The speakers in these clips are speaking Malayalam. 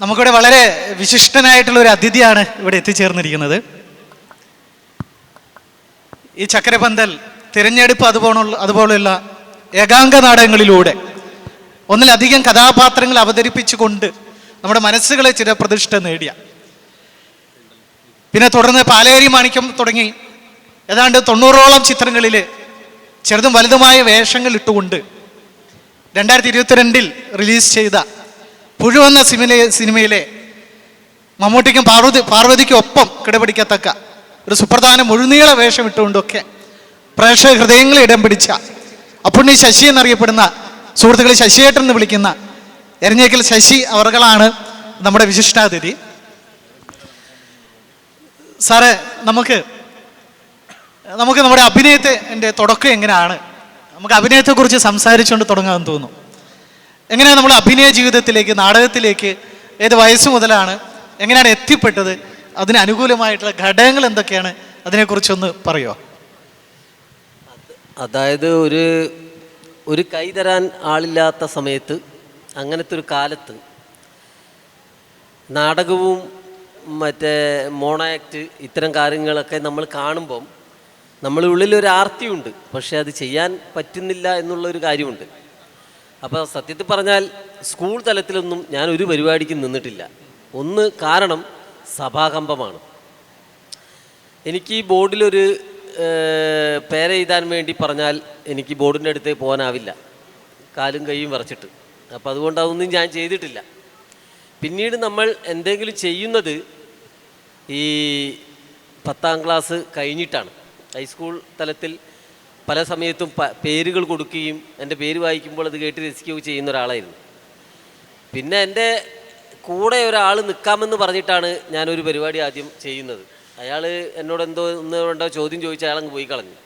നമുക്കിവിടെ വളരെ വിശിഷ്ടനായിട്ടുള്ള ഒരു അതിഥിയാണ് ഇവിടെ എത്തിച്ചേർന്നിരിക്കുന്നത്. ഈ ചക്രപന്തൽ തിരഞ്ഞെടുപ്പ് അതുപോലുള്ള അതുപോലെയുള്ള ഏകാംഗ നാടകങ്ങളിലൂടെ ഒന്നിലധികം കഥാപാത്രങ്ങൾ അവതരിപ്പിച്ചുകൊണ്ട് നമ്മുടെ മനസ്സുകളെ ചിരപ്രതിഷ്ഠ നേടിയ. പിന്നെ തുടർന്ന് പാലേരി മാണിക്യം തുടങ്ങി. ഏതാണ്ട് തൊണ്ണൂറോളം ചിത്രങ്ങളിൽ ചെറുതും വലുതുമായ വേഷങ്ങൾ ഇട്ടുകൊണ്ട് രണ്ടായിരത്തി ഇരുപത്തിരണ്ടിൽ റിലീസ് ചെയ്ത പുഴു എന്ന സിനിമയിലെ സിനിമയിലെ മമ്മൂട്ടിക്കും പാർവതി പാർവതിക്കും ഒപ്പം കിടപിടിക്കത്തക്ക ഒരു സുപ്രധാന മുഴുനീള വേഷം ഇട്ടുകൊണ്ടൊക്കെ പ്രേക്ഷക ഹൃദയങ്ങളെ ഇടം പിടിച്ച അപ്പുണ്ണി ശശി എന്നറിയപ്പെടുന്ന സുഹൃത്തുക്കൾ ശശിയേട്ടൻ എന്ന് വിളിക്കുന്ന എരഞ്ഞേക്കൽ ശശി അവർകളാണ് നമ്മുടെ വിശിഷ്ടാതിഥി. സാറേ നമുക്ക് നമുക്ക് നമ്മുടെ അഭിനയത്തെ എന്റെ തുടക്കം എങ്ങനെയാണ്? നമുക്ക് അഭിനയത്തെക്കുറിച്ച് സംസാരിച്ചുകൊണ്ട് തുടങ്ങാമെന്ന് തോന്നുന്നു. എങ്ങനെയാണ് നമ്മൾ അഭിനയ ജീവിതത്തിലേക്ക് നാടകത്തിലേക്ക് ഏത് വയസ്സ് മുതലാണ് എങ്ങനെയാണ് എത്തിപ്പെട്ടത് അതിന് അനുകൂലമായിട്ടുള്ള ഘടകങ്ങൾ എന്തൊക്കെയാണ് അതിനെക്കുറിച്ചൊന്ന് പറയുമോ അതായത് ഒരു ഒരു കൈ തരാൻ ആളില്ലാത്ത സമയത്ത് അങ്ങനത്തെ ഒരു കാലത്ത് നാടകവും മറ്റേ മോണാക്ട് ഇത്തരം കാര്യങ്ങളൊക്കെ നമ്മൾ കാണുമ്പം നമ്മളുള്ളിൽ ഒരു ആർത്തിയുണ്ട് പക്ഷേ അത് ചെയ്യാൻ പറ്റുന്നില്ല എന്നുള്ളൊരു കാര്യമുണ്ട്. അപ്പോൾ സത്യത്തിൽ പറഞ്ഞാൽ സ്കൂൾ തലത്തിലൊന്നും ഞാൻ ഒരു പരിപാടിക്കും നിന്നിട്ടില്ല. ഒന്ന് കാരണം സഭാകമ്പമാണ്. എനിക്ക് ഈ ബോർഡിലൊരു പേര് പേരെഴുതാൻ വേണ്ടി പറഞ്ഞാൽ എനിക്ക് ബോർഡിന്റെ അടുത്ത് പോകാനാവില്ല. കാലും കൈയും വരച്ചിട്ട്. അപ്പോൾ അതുകൊണ്ട് അതൊന്നും ഞാൻ ചെയ്തിട്ടില്ല. പിന്നീട് നമ്മൾ എന്തെങ്കിലും ചെയ്യുന്നത് ഈ പത്താം ക്ലാസ് കഴിഞ്ഞിട്ടാണ്. ഹൈസ്കൂൾ തലത്തിൽ പല സമയത്തും പേരുകൾ കൊടുക്കുകയും എന്റെ പേര് വായിക്കുമ്പോൾ അത് കേട്ട് രസിക്കുകയും ചെയ്യുന്ന ഒരാളായിരുന്നു. പിന്നെ എന്റെ കൂടെ ഒരാൾ നിൽക്കാമെന്ന് പറഞ്ഞിട്ടാണ് ഞാനൊരു പരിപാടി ആദ്യം ചെയ്യുന്നത്. അയാൾ എന്നോട് എന്തോ ഒന്ന് രണ്ടോ ചോദ്യം ചോദിച്ച് അയാൾ അങ്ങ് പോയി കളഞ്ഞു.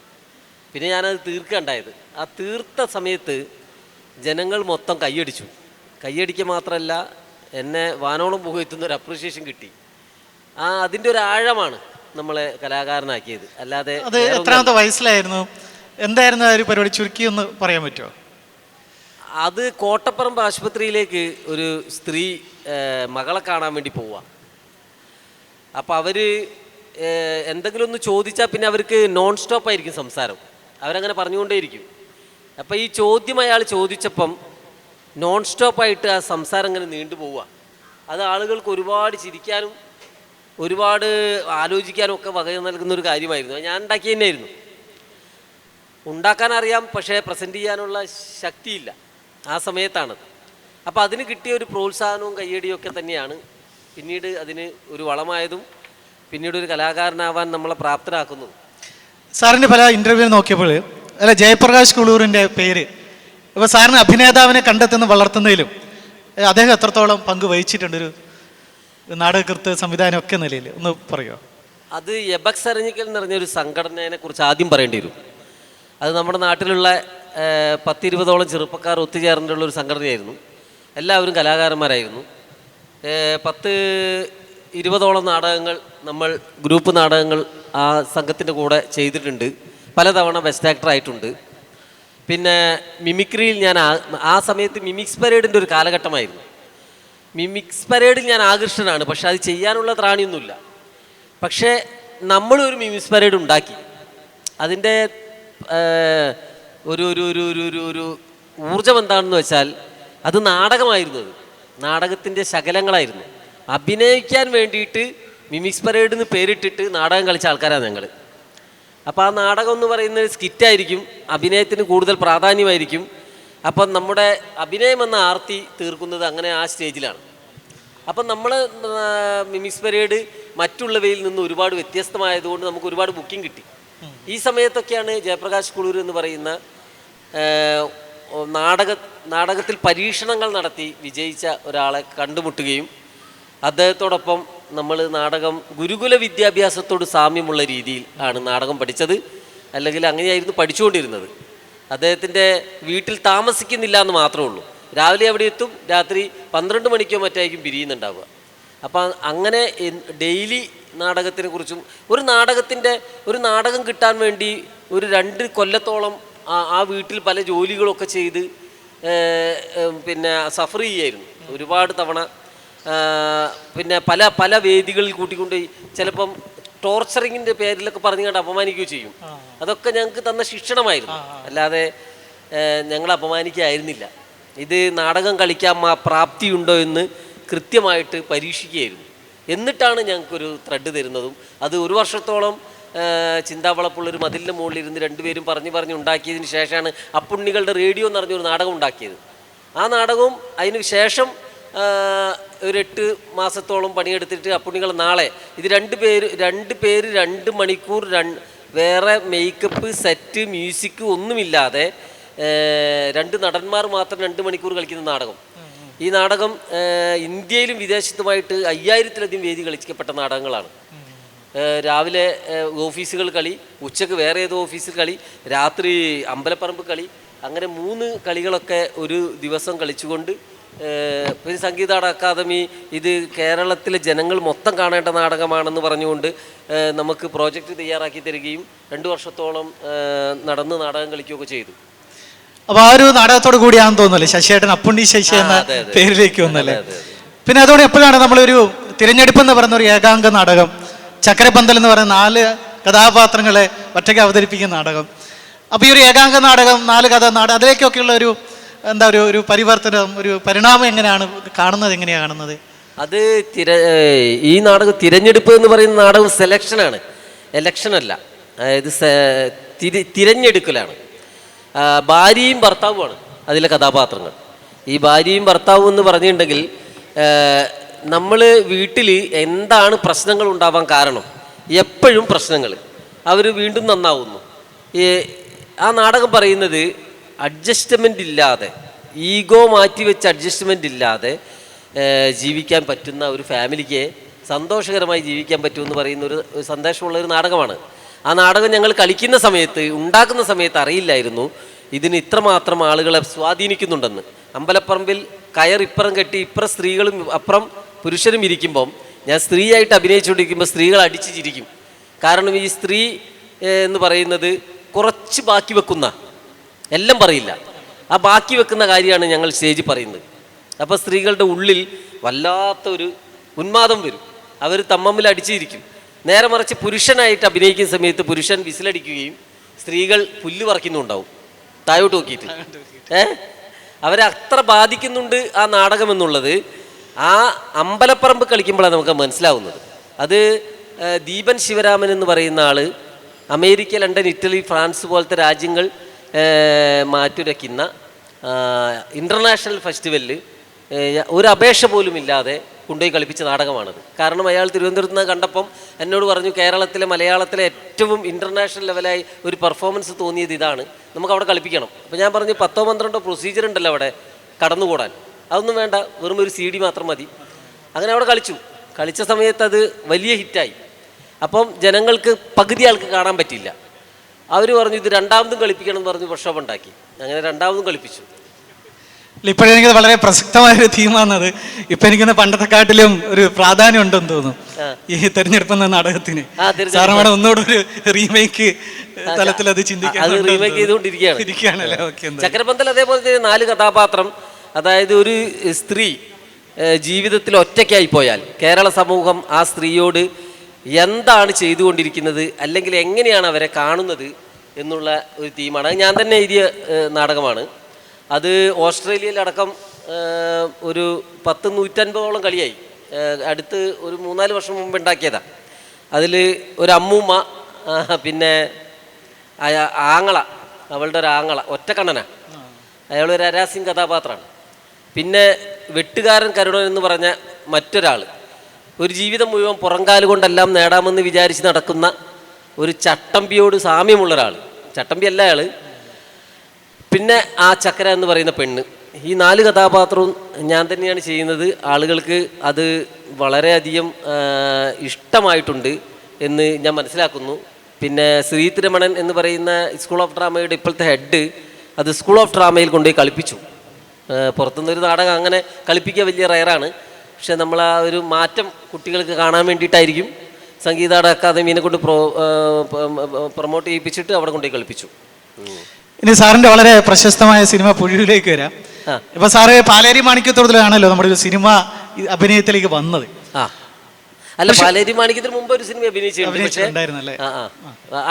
പിന്നെ ഞാനത് തീർക്കണ്ടായത്. ആ തീർത്ത സമയത്ത് ജനങ്ങൾ മൊത്തം കൈയടിച്ചു. കൈയടിക്കുക മാത്രമല്ല എന്നെ വാനോളം പുകയത്തുന്ന ഒരു അപ്രീഷിയേഷൻ കിട്ടി. ആ അതിന്റെ ഒരു ആഴമാണ് നമ്മളെ കലാകാരനാക്കിയത്. അല്ലാതെ. എത്രാമത്തെ വയസ്സിലായിരുന്നു? എന്തായിരുന്നു ആ ഒരു പരിപാടി? ചുരുക്കി ഒന്ന് പറയാൻ പറ്റുമോ? അത് കോട്ടപ്പറമ്പ് ആശുപത്രിയിലേക്ക് ഒരു സ്ത്രീ മകളെ കാണാൻ വേണ്ടി പോവുക അപ്പോൾ അവർ എന്തെങ്കിലും ഒന്ന് ചോദിച്ചാൽ പിന്നെ അവർക്ക് നോൺ സ്റ്റോപ്പ് ആയിരിക്കും സംസാരം. അവരങ്ങനെ പറഞ്ഞുകൊണ്ടേയിരിക്കും. അപ്പോൾ ഈ ചോദ്യം അയാൾ ചോദിച്ചപ്പം നോൺ സ്റ്റോപ്പായിട്ട് ആ സംസാരം അങ്ങനെ നീണ്ടു പോവുക അത് ആളുകൾക്ക് ഒരുപാട് ചിരിക്കാനും ഒരുപാട് ആലോചിക്കാനും ഒക്കെ വക നൽകുന്ന ഒരു കാര്യമായിരുന്നു. ഞാൻ ഉണ്ടാക്കി തന്നെയായിരുന്നു. ഉണ്ടാക്കാൻ അറിയാം പക്ഷേ പ്രസന്റ് ചെയ്യാനുള്ള ശക്തിയില്ല. ആ സമയത്താണത്. അപ്പോൾ അതിന് കിട്ടിയ ഒരു പ്രോത്സാഹനവും കയ്യടിയും ഒക്കെ തന്നെയാണ്. പിന്നീട് അതിന് ഒരു വളമായതും പിന്നീട് ഒരു കലാകാരനാവാൻ നമ്മളെ പ്രാപ്തരാക്കുന്നതും. സാറിന്റെ പല ഇന്റർവ്യൂ നോക്കിയപ്പോൾ അല്ല ജയപ്രകാശ് കുളൂറിന്റെ പേര് അപ്പോൾ സാറിന് അഭിനേതാവിനെ കണ്ടെത്തുന്ന വളർത്തുന്നതിലും അദ്ദേഹം എത്രത്തോളം പങ്ക് വഹിച്ചിട്ടുണ്ട് ഒരു നാടകകൃത്ത് സംവിധാനം ഒക്കെ നിലയിൽ? ഒന്ന് പറയുമോ അത് എബക്സ് അറിഞ്ഞിക്കൽ എന്ന് പറഞ്ഞൊരു സംഘടനയെ കുറിച്ച് ആദ്യം പറയേണ്ടി വരും. അത് നമ്മുടെ നാട്ടിലുള്ള പത്തിരുപതോളം ചെറുപ്പക്കാർ ഒത്തുചേർന്നിട്ടുള്ള ഒരു സംഘടനയായിരുന്നു. എല്ലാവരും കലാകാരന്മാരായിരുന്നു. പത്ത് ഇരുപതോളം നാടകങ്ങൾ നമ്മൾ ഗ്രൂപ്പ് നാടകങ്ങൾ ആ സംഘത്തിന്റെ കൂടെ ചെയ്തിട്ടുണ്ട്. പലതവണ ബെസ്റ്റ് ആക്ടർ ആയിട്ടുണ്ട്. പിന്നെ മിമിക്രിയിൽ ഞാൻ ആ സമയത്ത് മിമിക്സ് പരേഡിന്റെ ഒരു കാലഘട്ടമായിരുന്നു. മിമിക്സ് പരേഡിൽ ഞാൻ ആകൃഷ്ടനാണ് പക്ഷെ അത് ചെയ്യാനുള്ള ത്രാണിയൊന്നുമില്ല. പക്ഷേ നമ്മളൊരു മിമിക്സ് പരേഡ് ഉണ്ടാക്കി. അതിന്റെ ഒരു ഒരു ഒരു ഒരു ഒരു ഒരു ഊർജം എന്താണെന്ന് വെച്ചാൽ അത് നാടകമായിരുന്നു അത്. നാടകത്തിന്റെ ശകലങ്ങളായിരുന്നു. അഭിനയിക്കാൻ വേണ്ടിയിട്ട് മിമിക്സ് പരേഡ് എന്ന് പേരിട്ടിട്ട് നാടകം കളിച്ച ആൾക്കാരാണ് ഞങ്ങൾ അപ്പോൾ ആ നാടകം എന്ന് പറയുന്നത് സ്കിറ്റായിരിക്കും അഭിനയത്തിന് കൂടുതൽ പ്രാധാന്യമായിരിക്കും. അപ്പം നമ്മുടെ അഭിനയം എന്ന ആർത്തി തീർക്കുന്നത് അങ്ങനെ ആ സ്റ്റേജിലാണ്. അപ്പം നമ്മൾ മിമിക്സ് പരേഡ് മറ്റുള്ളവയിൽ നിന്ന് ഒരുപാട് വ്യത്യസ്തമായതുകൊണ്ട് നമുക്ക് ഒരുപാട് ബുക്കിംഗ് കിട്ടി. ഈ സമയത്തൊക്കെയാണ് ജയപ്രകാശ് കുളൂർ എന്ന് പറയുന്ന നാടക നാടകത്തിൽ പരീക്ഷണങ്ങൾ നടത്തി വിജയിച്ച ഒരാളെ കണ്ടുമുട്ടുകയും അദ്ദേഹത്തോടൊപ്പം നമ്മൾ നാടകം ഗുരുകുല വിദ്യാഭ്യാസത്തോട് സാമ്യമുള്ള രീതിയിൽ ആണ് നാടകം പഠിച്ചത്. അല്ലെങ്കിൽ അങ്ങനെയായിരുന്നു പഠിച്ചുകൊണ്ടിരുന്നത്. അദ്ദേഹത്തിന്റെ വീട്ടിൽ താമസിക്കുന്നില്ല എന്ന് മാത്രമേ ഉള്ളൂ. രാവിലെ അവിടെ എത്തും രാത്രി പന്ത്രണ്ട് മണിക്കോ മറ്റായിരിക്കും പിരിയുന്നുണ്ടാവുക. അപ്പം അങ്ങനെ ഡെയിലി നാടകത്തിനെ കുറിച്ചും ഒരു നാടകത്തിന്റെ ഒരു നാടകം കിട്ടാൻ വേണ്ടി ഒരു രണ്ട് കൊല്ലത്തോളം ആ ആ വീട്ടിൽ പല ജോലികളൊക്കെ ചെയ്ത് പിന്നെ സഫർ ചെയ്യായിരുന്നു. ഒരുപാട് തവണ പിന്നെ പല പല വേദികളിൽ കൂട്ടിക്കൊണ്ട് ചിലപ്പം ടോർച്ചറിങ്ങിന്റെ പേരിലൊക്കെ പറഞ്ഞു കണ്ട് അപമാനിക്കുകയും ചെയ്യും. അതൊക്കെ ഞങ്ങൾക്ക് തന്ന ശിക്ഷണമായിരുന്നു. അല്ലാതെ ഞങ്ങൾ അപമാനിക്കായിരുന്നില്ല. ഇത് നാടകം കളിക്കാൻ പ്രാപ്തിയുണ്ടോ എന്ന് കൃത്യമായിട്ട് പരീക്ഷിക്കുകയായിരുന്നു. എന്നിട്ടാണ് ഞങ്ങൾക്കൊരു ത്രെഡ് തരുന്നതും. അത് ഒരു വർഷത്തോളം ചിന്താവളപ്പുള്ളൊരു മതിലിന്റെ മുകളിൽ ഇരുന്ന് രണ്ടുപേരും പറഞ്ഞു പറഞ്ഞ് ഉണ്ടാക്കിയതിന് ശേഷമാണ് അപ്പുണ്ണികളുടെ റേഡിയോ എന്ന് പറഞ്ഞൊരു നാടകം ഉണ്ടാക്കിയത്. ആ നാടകവും അതിന് ശേഷം ഒരു എട്ട് മാസത്തോളം പണിയെടുത്തിട്ട് അപ്പുണ്ണികൾ നാളെ. ഇത് രണ്ട് പേര് രണ്ട് പേര് രണ്ട് മണിക്കൂർ രണ്ട് വേറെ മേക്കപ്പ് സെറ്റ് മ്യൂസിക് ഒന്നുമില്ലാതെ രണ്ട് നടന്മാർ മാത്രം രണ്ട് മണിക്കൂർ കളിക്കുന്ന നാടകം. ഈ നാടകം ഇന്ത്യയിലും വിദേശത്തുമായിട്ട് അയ്യായിരത്തിലധികം വേദി കളിക്കപ്പെട്ട നാടകങ്ങളാണ്. രാവിലെ ഓഫീസുകൾ കളി ഉച്ചയ്ക്ക് വേറെ ഏതോ ഓഫീസിൽ കളി രാത്രി അമ്പലപ്പറമ്പ് കളി അങ്ങനെ മൂന്ന് കളികളൊക്കെ ഒരു ദിവസം കളിച്ചുകൊണ്ട് പിന്നെ സംഗീതാട അക്കാദമി ഇത് കേരളത്തിലെ ജനങ്ങൾ മൊത്തം കാണേണ്ട നാടകമാണെന്ന് പറഞ്ഞുകൊണ്ട് നമുക്ക് പ്രോജക്റ്റ് തയ്യാറാക്കി തരികയും രണ്ട് വർഷത്തോളം നടന്ന് നാടകം കളിക്കുകയൊക്കെ ചെയ്തു. അപ്പൊ ആ ഒരു നാടകത്തോട് കൂടിയാണെന്ന് തോന്നുന്നല്ലേ? ശശിയേട്ടൻ അപ്പുണ്ണി ശശി എന്ന. പേരിലേക്ക് വന്നല്ലേ. പിന്നെ അതോടെ എപ്പോഴാണ് നമ്മളൊരു തിരഞ്ഞെടുപ്പ് എന്ന് പറയുന്ന ഒരു ഏകാംഗ നാടകം ചക്രപന്തൽ എന്ന് പറയുന്ന നാല് കഥാപാത്രങ്ങളെ ഒറ്റയ്ക്ക് അവതരിപ്പിക്കുന്ന നാടകം. അപ്പൊ ഈ ഒരു ഏകാംഗ നാടകം നാല് കഥ നാടകം അതിലേക്കൊക്കെയുള്ള ഒരു എന്താ ഒരു ഒരു പരിവർത്തനം ഒരു പരിണാമം എങ്ങനെയാണ് കാണുന്നത് എങ്ങനെയാണ് കാണുന്നത്? അത് തിര ഈ നാടകം തിരഞ്ഞെടുപ്പ് എന്ന് പറയുന്ന നാടകം സെലക്ഷനാണ് എലക്ഷനല്ല അതായത് തിരഞ്ഞെടുക്കലാണ്. ഭാര്യയും ഭർത്താവുമാണ് അതിലെ കഥാപാത്രങ്ങൾ. ഈ ഭാര്യയും ഭർത്താവും എന്ന് പറഞ്ഞിട്ടുണ്ടെങ്കിൽ നമ്മൾ വീട്ടിൽ എന്താണ് പ്രശ്നങ്ങൾ ഉണ്ടാവാൻ കാരണം? എപ്പോഴും പ്രശ്നങ്ങൾ. അവർ വീണ്ടും നന്നാവുന്നു. ആ നാടകം പറയുന്നത് അഡ്ജസ്റ്റ്മെന്റ് ഇല്ലാതെ ഈഗോ മാറ്റി വെച്ച് അഡ്ജസ്റ്റ്മെന്റ് ഇല്ലാതെ ജീവിക്കാൻ പറ്റുന്ന ഒരു ഫാമിലിക്ക് സന്തോഷകരമായി ജീവിക്കാൻ പറ്റുമെന്ന് പറയുന്ന ഒരു സന്ദേശമുള്ള ഒരു നാടകമാണ്. ആ നാടകം ഞങ്ങൾ കളിക്കുന്ന സമയത്ത് ഉണ്ടാക്കുന്ന സമയത്ത് അറിയില്ലായിരുന്നു. ഇതിന് ഇത്രമാത്രം ആളുകളെ സ്വാധീനിക്കുന്നുണ്ടെന്ന്. അമ്പലപ്പറമ്പിൽ കയർ ഇപ്പുറം കെട്ടി ഇപ്പുറം സ്ത്രീകളും അപ്പുറം പുരുഷനും ഇരിക്കുമ്പം ഞാൻ സ്ത്രീയായിട്ട് അഭിനയിച്ചുകൊണ്ടിരിക്കുമ്പോൾ സ്ത്രീകൾ അടിച്ചു ചിരിക്കും. കാരണം ഈ സ്ത്രീ എന്ന് പറയുന്നത് കുറച്ച് ബാക്കി വെക്കുന്ന എല്ലാം പറയില്ല. ആ ബാക്കി വെക്കുന്ന കാര്യമാണ് ഞങ്ങൾ സ്റ്റേജിൽ പറയുന്നത്. അപ്പോൾ സ്ത്രീകളുടെ ഉള്ളിൽ വല്ലാത്തൊരു ഉന്മാദം വരും. അവർ തമ്മമ്മിൽ അടിച്ചിരിക്കും നേരെ മറിച്ച് പുരുഷനായിട്ട് അഭിനയിക്കുന്ന സമയത്ത് പുരുഷൻ വിസിലടിക്കുകയും സ്ത്രീകൾ പുല്ല് പറിക്കുന്നുണ്ടാവും. തായോട്ട് നോക്കിയിട്ട്. ഏ? അവരെ അത്ര ബാധിക്കുന്നുണ്ട് ആ നാടകം എന്നുള്ളത് ആ അമ്പലപ്പറമ്പ് കളിക്കുമ്പോഴാണ് നമുക്ക് മനസ്സിലാവുന്നത്. അത് ദീപൻ ശിവരാമൻ എന്ന് പറയുന്ന ആൾ അമേരിക്ക ലണ്ടൻ ഇറ്റലി ഫ്രാൻസ് പോലത്തെ രാജ്യങ്ങൾ മാറ്റുരയ്ക്കുന്ന ഇന്റർനാഷണൽ ഫെസ്റ്റിവലിൽ ഒരു അപേക്ഷ പോലും ഇല്ലാതെ കൊണ്ടുപോയി കളിപ്പിച്ച നാടകമാണത്. കാരണം അയാൾ തിരുവനന്തപുരത്ത് നിന്ന് കണ്ടപ്പം എന്നോട് പറഞ്ഞു കേരളത്തിലെ മലയാളത്തിലെ ഏറ്റവും ഇന്റർനാഷണൽ ലെവലായി ഒരു പെർഫോമൻസ് തോന്നിയത് ഇതാണ്. നമുക്ക് അവിടെ കളിപ്പിക്കണം. അപ്പോൾ ഞാൻ പറഞ്ഞു പത്തോ പന്ത്രണ്ടോ പ്രൊസീജിയർ ഉണ്ടല്ലോ അവിടെ കടന്നുകൂടാൻ. അതൊന്നും വേണ്ട. വെറും ഒരു സി ഡി മാത്രം മതി. അങ്ങനെ അവിടെ കളിച്ചു. കളിച്ച സമയത്ത് അത് വലിയ ഹിറ്റായി അപ്പം ജനങ്ങൾക്ക് പകുതി ആൾക്ക് കാണാൻ പറ്റില്ല അവർ പറഞ്ഞു ഇത് രണ്ടാമതും കളിപ്പിക്കണം എന്ന് പറഞ്ഞ് വർഷോപ്പ് ഉണ്ടാക്കി. അങ്ങനെ രണ്ടാമതും കളിപ്പിച്ചു. ഇപ്പോഴെനിക്ക് വളരെ പ്രസക്തമായ ഒരു തീമാണത്. ഇപ്പൊ എനിക്കിന്ന് പണ്ടത്തെക്കാട്ടിലും ഒരു പ്രാധാന്യം ഉണ്ടെന്ന് തോന്നുന്നു. ഈ തെരഞ്ഞെടുപ്പ് എന്ന നാടകത്തിന് സാറമ്മയുടെ. ഒന്നുകൂടെ ഒരു റീമേക്ക് തലത്തിൽ അത് ചിന്തിക്കാൻ ചക്രപന്തൽ അതേപോലെ തന്നെ നാല് കഥാപാത്രം അതായത് ഒരു സ്ത്രീ ജീവിതത്തിൽ ഒറ്റയ്ക്കായി പോയാൽ കേരള സമൂഹം ആ സ്ത്രീയോട് എന്താണ് ചെയ്തുകൊണ്ടിരിക്കുന്നത് അല്ലെങ്കിൽ എങ്ങനെയാണ് അവരെ കാണുന്നത് എന്നുള്ള ഒരു തീമാണ്. ഞാൻ തന്നെ എഴുതിയ നാടകമാണ്. അത് ഓസ്ട്രേലിയയിലടക്കം ഒരു പത്ത് നൂറ്റൻപതോളം കളിയായി. അടുത്ത് ഒരു മൂന്നാൽ വർഷം മുമ്പ് ഉണ്ടാക്കിയതാണ് അതിൽ ഒരു അമ്മൂമ്മ പിന്നെ ആങ്ങള അവളുടെ ഒരു ആങ്ങള ഒറ്റക്കണ്ണന അയാൾ ഒരു അരാസിൻ കഥാപാത്രമാണ്. പിന്നെ വെട്ടുകാരൻ കരുണൻ എന്ന് പറഞ്ഞ മറ്റൊരാൾ ഒരു ജീവിതം മുഴുവൻ പുറംകാൽ കൊണ്ടെല്ലാം നേടാമെന്ന് വിചാരിച്ച് നടക്കുന്ന ഒരു ചട്ടമ്പിയോട് സാമ്യമുള്ള ഒരാൾ ചട്ടമ്പി അല്ല അയാൾ പിന്നെ ആ ചക്കര എന്ന് പറയുന്ന പെണ്ണ്. ഈ നാല് കഥാപാത്രവും ഞാൻ തന്നെയാണ് ചെയ്യുന്നത്. ആളുകൾക്ക് അത് വളരെയധികം ഇഷ്ടമായിട്ടുണ്ട് എന്ന് ഞാൻ മനസ്സിലാക്കുന്നു. പിന്നെ ശ്രീ തിരുമണൻ എന്ന് പറയുന്ന സ്കൂൾ ഓഫ് ഡ്രാമയുടെ ഇപ്പോഴത്തെ ഹെഡ് അത് സ്കൂൾ ഓഫ് ഡ്രാമയിൽ കൊണ്ടുപോയി കളിപ്പിച്ചു. പുറത്തുനിന്നൊരു നാടകം അങ്ങനെ കളിപ്പിക്കുക വലിയ റയറാണ് പക്ഷേ നമ്മൾ ആ ഒരു മാറ്റം കുട്ടികൾക്ക് കാണാൻ വേണ്ടിയിട്ടായിരിക്കും സംഗീത അക്കാദമീനെ കൊണ്ട് പ്രൊ പ്രൊമോട്ട് ചെയ്യിപ്പിച്ചിട്ട് അവിടെ കൊണ്ടുപോയി കളിപ്പിച്ചു. ഇനി സാറിന്റെ വളരെ പ്രശസ്തമായ സിനിമ പുഴയിലേക്ക് വരാം. ഇപ്പൊ സാറ് പാലേരി മാണിക്യത്തോടത്തിലാണല്ലോ നമ്മുടെ ഒരു സിനിമ അഭിനയത്തിലേക്ക് വന്നത്. അല്ല പാലേരി മാണിക്യത്തിന് മുമ്പ് ഒരു സിനിമ അഭിനയിച്ചിട്ടുണ്ടായിരുന്നല്ലേ?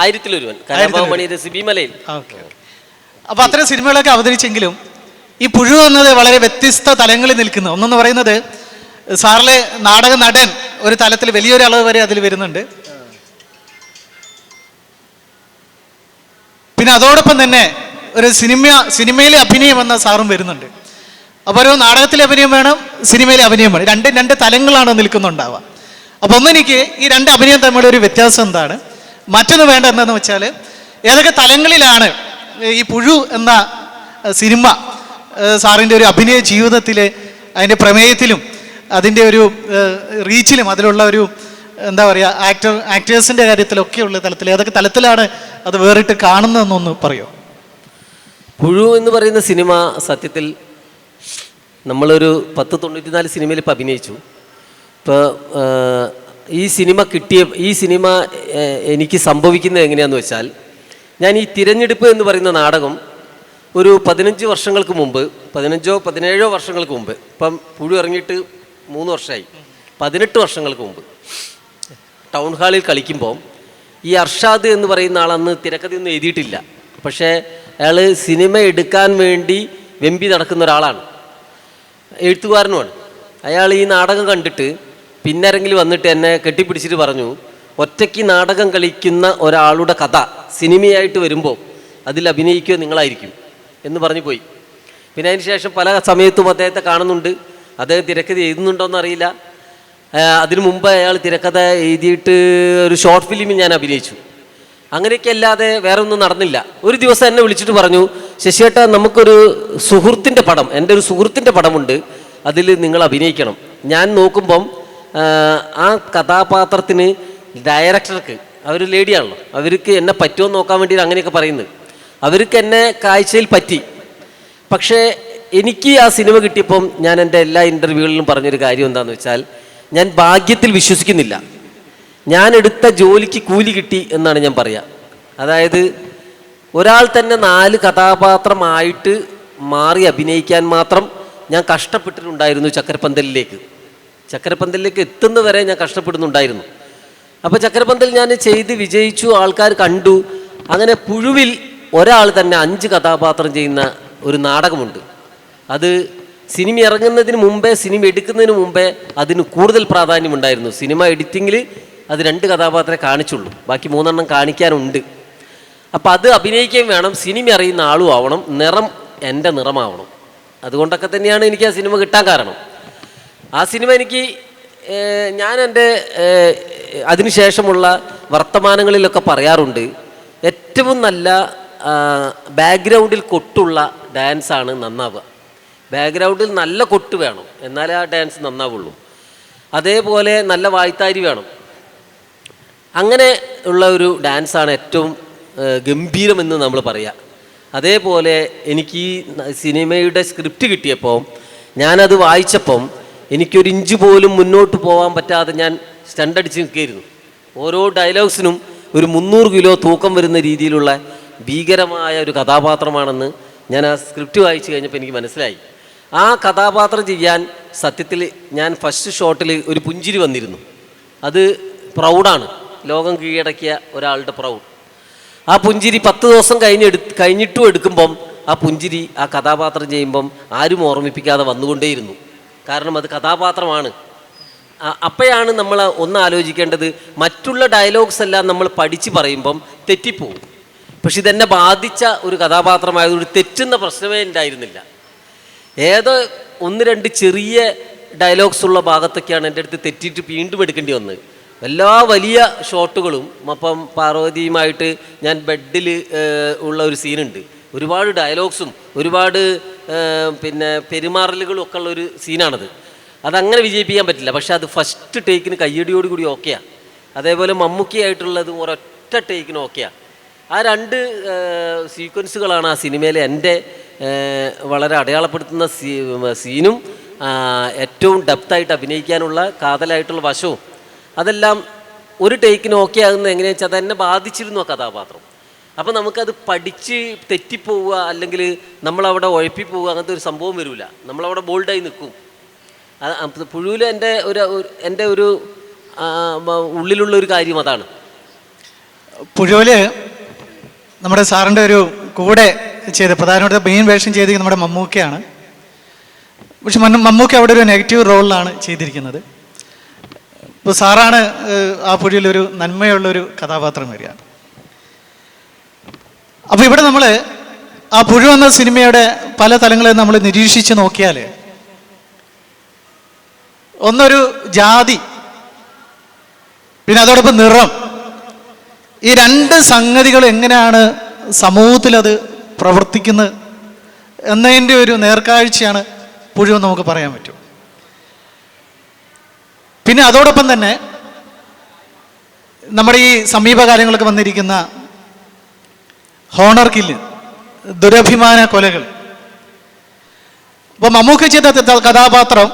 ആയിരത്തിലൊരുവൻ കലാഭവമണിയുടെ സിബിമലയിൽ ഓക്കെ അപ്പൊ അത്തരം സിനിമകളൊക്കെ അവതരിച്ചെങ്കിലും ഈ പുഴു എന്നത് വളരെ വ്യത്യസ്ത തലങ്ങളിൽ നിൽക്കുന്നു. ഒന്നെന്ന് പറയുന്നത് സാറിലെ നാടക നടൻ ഒരു തലത്തിൽ വലിയൊരു അളവ് വരെ അതിൽ വരുന്നുണ്ട്. പിന്നെ അതോടൊപ്പം തന്നെ ഒരു സിനിമ സിനിമയിലെ അഭിനയം എന്ന സാറും വരുന്നുണ്ട്. അപ്പോൾ ഒരു നാടകത്തിലെ അഭിനയം വേണം സിനിമയിലെ അഭിനയം വേണം. രണ്ട് രണ്ട് തലങ്ങളാണ് നിൽക്കുന്നുണ്ടാവുക. അപ്പോൾ ഒന്നെനിക്ക് ഈ രണ്ട് അഭിനയം തമ്മിലുള്ള ഒരു വ്യത്യാസം എന്താണ്? മറ്റൊന്ന് വേണ്ട എന്താണെന്ന് വെച്ചാൽ ഏതൊക്കെ തലങ്ങളിലാണ് ഈ പുഴു എന്ന സിനിമ സാറിന്റെ ഒരു അഭിനയ ജീവിതത്തിലെ അതിന്റെ പ്രമേയത്തിലും അതിന്റെ ഒരു റീച്ചിലും അതിലുള്ള ഒരു എന്താ പറയുക ആക്ടർ ആക്ടേഴ്സിന്റെ കാര്യത്തിലൊക്കെയുള്ള തലത്തിൽ ഏതൊക്കെ തലത്തിലാണ് അത് വേറിട്ട് കാണുന്നതെന്നൊന്ന് പറയോ? പുഴു എന്ന് പറയുന്ന സിനിമ സത്യത്തിൽ നമ്മളൊരു പത്ത് തൊണ്ണൂറ്റിനാല് സിനിമയിൽ ഇപ്പോൾ അഭിനയിച്ചു. ഇപ്പോൾ ഈ സിനിമ കിട്ടിയ ഈ സിനിമ എനിക്ക് സംഭവിക്കുന്നത് എങ്ങനെയാണെന്ന് വെച്ചാൽ ഞാൻ ഈ തിരഞ്ഞെടുപ്പ് എന്ന് പറയുന്ന നാടകം ഒരു പതിനഞ്ച് വർഷങ്ങൾക്ക് മുമ്പ് പതിനഞ്ചോ പതിനേഴോ വർഷങ്ങൾക്ക് മുമ്പ് ഇപ്പം പുഴു ഇറങ്ങിയിട്ട് മൂന്ന് വർഷമായി പതിനെട്ട് വർഷങ്ങൾക്ക് മുമ്പ് ടൗൺ ഹാളിൽ കളിക്കുമ്പോൾ ഈ അർഷാദ് എന്ന് പറയുന്ന ആളന്ന് തിരക്കഥയൊന്നും എഴുതിയിട്ടില്ല. പക്ഷേ അയാൾ സിനിമ എടുക്കാൻ വേണ്ടി വെമ്പി നടക്കുന്ന ഒരാളാണ്. എഴുത്തുകാരനുമാണ്. അയാൾ ഈ നാടകം കണ്ടിട്ട് പിന്നരെങ്കിലും വന്നിട്ട് എന്നെ കെട്ടിപ്പിടിച്ചിട്ട് പറഞ്ഞു ഒറ്റയ്ക്ക് നാടകം കളിക്കുന്ന ഒരാളുടെ കഥ സിനിമയായിട്ട് വരുമ്പോൾ അതിൽ അഭിനയിക്കുക നിങ്ങളായിരിക്കും എന്ന് പറഞ്ഞു പോയി. പിന്നെ അതിന് ശേഷം പല സമയത്തും അദ്ദേഹത്തെ കാണുന്നുണ്ട്. അദ്ദേഹം തിരക്കഥ എഴുതുന്നുണ്ടോ അറിയില്ല. ആ, അതിനു മുമ്പ് അയാൾ തിരക്കഥ എഴുതിയിട്ട് ഒരു ഷോർട്ട് ഫിലിമിൽ ഞാൻ അഭിനയിച്ചു. അങ്ങനെയൊക്കെ അല്ലാതെ വേറെ ഒന്നും നടന്നില്ല. ഒരു ദിവസം എന്നെ വിളിച്ചിട്ട് പറഞ്ഞു ശശിയേട്ട നമുക്കൊരു സുഹൃത്തിന്റെ പടം എന്റെ ഒരു സുഹൃത്തിന്റെ പടമുണ്ട് അതിൽ നിങ്ങൾ അഭിനയിക്കണം. ഞാൻ നോക്കുമ്പം ആ, കഥാപാത്രത്തിന് ഡയറക്ടർക്ക് അവർ ലേഡിയാണല്ലോ അവർക്ക് എന്നെ പറ്റുമോ നോക്കാൻ വേണ്ടി അങ്ങനെയൊക്കെ പറയുന്നത്. അവർക്ക് എന്നെ കാഴ്ചയിൽ പറ്റി. പക്ഷേ എനിക്ക് ആ സിനിമ കിട്ടിയപ്പം ഞാൻ എന്റെ എല്ലാ ഇന്റർവ്യൂകളിലും പറഞ്ഞൊരു കാര്യം എന്താണെന്ന് വെച്ചാൽ ഞാൻ ഭാഗ്യത്തിൽ വിശ്വസിക്കുന്നില്ല. ഞാൻ എടുത്ത ജോലിക്ക് കൂലി കിട്ടി എന്നാണ് ഞാൻ പറയുക അതായത് ഒരാൾ തന്നെ നാല് കഥാപാത്രമായിട്ട് മാറി അഭിനയിക്കാൻ മാത്രം ഞാൻ കഷ്ടപ്പെട്ടിട്ടുണ്ടായിരുന്നു ചക്കരപ്പന്തലിലേക്ക് ചക്കരപ്പന്തലിലേക്ക് എത്തുന്നവരെ ഞാൻ കഷ്ടപ്പെടുന്നുണ്ടായിരുന്നു. അപ്പോൾ ചക്കരപ്പന്തൽ ഞാൻ ചെയ്ത് വിജയിച്ചു ആൾക്കാർ കണ്ടു. അങ്ങനെ പുഴുവിൽ ഒരാൾ തന്നെ അഞ്ച് കഥാപാത്രം ചെയ്യുന്ന ഒരു നാടകമുണ്ട്. അത് സിനിമ ഇറങ്ങുന്നതിന് മുമ്പേ സിനിമ എടുക്കുന്നതിന് മുമ്പേ അതിന് കൂടുതൽ പ്രാധാന്യമുണ്ടായിരുന്നു സിനിമ എഡിറ്റിങ്ങിൽ അത് രണ്ട് കഥാപാത്രമേ കാണിച്ചുള്ളൂ. ബാക്കി മൂന്നെണ്ണം കാണിക്കാനുണ്ട്. അപ്പം അത് അഭിനയിക്കുകയും വേണം സിനിമ അറിയുന്ന ആളും ആവണം നിറം എന്റെ നിറമാവണം. അതുകൊണ്ടൊക്കെ തന്നെയാണ് എനിക്ക് ആ സിനിമ കിട്ടാൻ കാരണം. ആ സിനിമ എനിക്ക് ഞാൻ എന്റെ അതിനുശേഷമുള്ള വർത്തമാനങ്ങളിലൊക്കെ പറയാറുണ്ട്. ഏറ്റവും നല്ല ബാക്ക്ഗ്രൗണ്ടിൽ കൊട്ടുള്ള ഡാൻസാണ് നന്നാവുക. ബാക്ക്ഗ്രൗണ്ടിൽ നല്ല കൊട്ട് വേണം. എന്നാലേ ആ ഡാൻസ് നന്നാവുള്ളൂ. അതേപോലെ നല്ല വായ്ത്താരി വേണം. അങ്ങനെ ഉള്ള ഒരു ഡാൻസാണ് ഏറ്റവും ഗംഭീരമെന്ന് നമ്മൾ പറയാം. അതേപോലെ എനിക്ക് ഈ സിനിമയുടെ സ്ക്രിപ്റ്റ് കിട്ടിയപ്പോൾ ഞാനത് വായിച്ചപ്പം എനിക്കൊരു ഇഞ്ച് പോലും മുന്നോട്ട് പോകാൻ പറ്റാതെ ഞാൻ സ്റ്റണ്ടടിച്ച് നിൽക്കുകയായിരുന്നു ഓരോ ഡയലോഗ്സിനും ഒരു മുന്നൂറ് കിലോ തൂക്കം വരുന്ന രീതിയിലുള്ള ഭീകരമായ ഒരു കഥാപാത്രമാണെന്ന് ഞാൻ ആ സ്ക്രിപ്റ്റ് വായിച്ചു കഴിഞ്ഞപ്പോൾ എനിക്ക് മനസ്സിലായി. ആ കഥാപാത്രം ചെയ്യാൻ സത്യത്തിൽ ഞാൻ ഫസ്റ്റ് ഷോട്ടിൽ ഒരു പുഞ്ചിരി വന്നിരുന്നു. അത് പ്രൗഡാണ്. ലോകം കീഴടക്കിയ ഒരാളുടെ പ്രൗഡ്. ആ പുഞ്ചിരി പത്ത് ദിവസം കഴിഞ്ഞ് എടു കഴിഞ്ഞിട്ടും എടുക്കുമ്പം ആ പുഞ്ചിരി ആ കഥാപാത്രം ചെയ്യുമ്പം ആരും ഓർമ്മിപ്പിക്കാതെ വന്നുകൊണ്ടേയിരുന്നു. കാരണം അത് കഥാപാത്രമാണ്. അപ്പോഴാണ് നമ്മൾ ഒന്ന് ആലോചിക്കേണ്ടത് മറ്റുള്ള ഡയലോഗ്സ് എല്ലാം നമ്മൾ പഠിച്ച് പറയുമ്പം തെറ്റിപ്പോവും. പക്ഷെ ഇതെന്നെ ബാധിച്ച ഒരു കഥാപാത്രമായതുകൊണ്ട് തെറ്റുന്ന പ്രശ്നമേ ഉണ്ടായിരുന്നില്ല. ഏതോ ഒന്ന് രണ്ട് ചെറിയ ഡയലോഗ്സ് ഉള്ള ഭാഗത്തൊക്കെയാണ് എന്റെ അടുത്ത് തെറ്റിയിട്ട് വീണ്ടും എടുക്കേണ്ടി വന്നത്. എല്ലാ വലിയ ഷോട്ടുകളും അപ്പം പാർവതിയുമായിട്ട് ഞാൻ ബെഡിൽ ഉള്ള ഒരു സീനുണ്ട് ഒരുപാട് ഡയലോഗ്സും ഒരുപാട് പിന്നെ പെരുമാറലുകളും ഒക്കെ ഉള്ള ഒരു സീനാണത് അതങ്ങനെ വിജയിപ്പിക്കാൻ പറ്റില്ല. പക്ഷേ അത് ഫസ്റ്റ് ടേക്കിന് കയ്യടിയോട് കൂടി ഓക്കെയാണ് അതേപോലെ മമ്മൂക്കിയായിട്ടുള്ളത് ഒരൊറ്റ ടേക്കിന് ഓക്കെയാണ് ആ രണ്ട് സീക്വൻസുകളാണ് ആ സിനിമയിലെ എന്റെ വളരെ അടയാളപ്പെടുത്തുന്ന സീ സീനും ഏറ്റവും ഡെപ്തായിട്ട് അഭിനയിക്കാനുള്ള കാതലായിട്ടുള്ള വശവും അതെല്ലാം ഒരു ടേക്കിന് ഓക്കെ ആകുന്നത് എങ്ങനെയാണെന്ന് വെച്ചാൽ അതെന്നെ ബാധിച്ചിരുന്നു ആ കഥാപാത്രം. അപ്പം നമുക്കത് പഠിച്ച് തെറ്റിപ്പോവുക അല്ലെങ്കിൽ നമ്മളവിടെ ഉഴപ്പി പോവുക അങ്ങനത്തെ ഒരു സംഭവം വരില്ല നമ്മളവിടെ ബോൾഡായി നിൽക്കും. പുഴുവിൽ എന്റെ ഒരു എന്റെ ഒരു ഉള്ളിലുള്ള ഒരു കാര്യം അതാണ്. പുഴൂൽ നമ്മുടെ സാറിന്റെ ഒരു കൂടെ ചെയ്ത് പ്രധാനമായിട്ട് മെയിൻ വേഷം ചെയ്തിരിക്കുന്നത് നമ്മുടെ മമ്മൂക്കയാണ്. പക്ഷെ മമ്മൂക്ക അവിടെ ഒരു നെഗറ്റീവ് റോളിലാണ് ചെയ്തിരിക്കുന്നത്. ഇപ്പോൾ സാറാണ് ആ പുഴയിലൊരു നന്മയുള്ളൊരു കഥാപാത്രം വരിക അപ്പോൾ ഇവിടെ നമ്മൾ ആ പുഴു എന്ന സിനിമയുടെ പല തലങ്ങളെ നമ്മൾ നിരീക്ഷിച്ച് നോക്കിയാൽ ഒന്നൊരു ജാതി പിന്നെ അതോടൊപ്പം നിറം. ഈ രണ്ട് സംഗതികൾ എങ്ങനെയാണ് സമൂഹത്തിൽ അത് പ്രവർത്തിക്കുന്നത് എന്നതിന്റെ ഒരു നേർക്കാഴ്ചയാണ് മുഴുവൻ നമുക്ക് പറയാൻ പറ്റും. പിന്നെ അതോടൊപ്പം തന്നെ നമ്മുടെ ഈ സമീപകാലങ്ങളൊക്കെ വന്നിരിക്കുന്ന ഹോണർ കില്ല് ദുരഭിമാന കൊലകൾ. അപ്പോൾ മമ്മൂക്ക ചെയ്ത കഥാപാത്രം